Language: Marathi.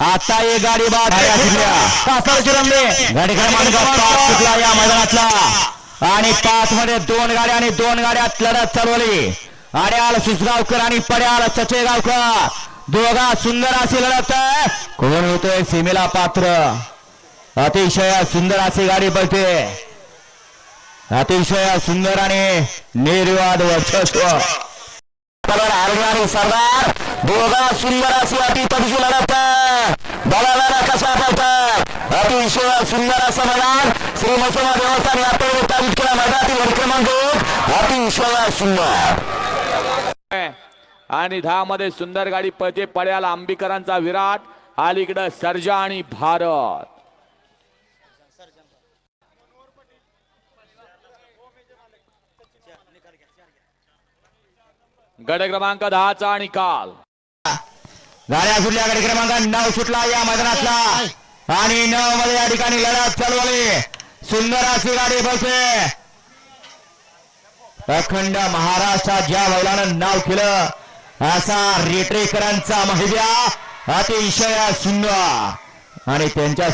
आता एक गाडी बाद गाडी क्रमांक पाच सुटला या मैदानातला. आणि पाच मध्ये दोन गाड्या आणि दोन गाड्यात लढत चालवली. आड्याल सुसगावकर आणि पड्याल चचेगावकर दोघा सुंदर अशी लढत. कोण होतोय सीमेला पात्र? अतिशय सुंदर अशी गाडी पळते. अतिशय सुंदर आणि निर्वाद वर्चस्व. हरणारी सरदार. दोघा सुंदर अशी अति पक्षी लढत अतिशय सुंदर असं मैदान श्री मसोबा देवस्थान यात्रा स्थापित केला मैदानातील गट क्रमांक एक अतिशय सुंदर. आणि दहा मध्ये सुंदर गाडी पळते पड्याला आंबीकरांचा विराट. अलीकडं सर्जा आणि भारत. गड क्रमांक दहाचा निकाल गाड्या सुटल्या गाडी क्रमांक नऊ सुटला या मैदानातला. आणि नऊ मध्ये या ठिकाणी लढत चालवली सुंदर अशी गाडी बसे अखंड महाराष्ट्रात ज्या बैलानं नाव केलं असा रेटरेकरांचा महिद्या अतिशय सुंदर. आणि त्यांच्या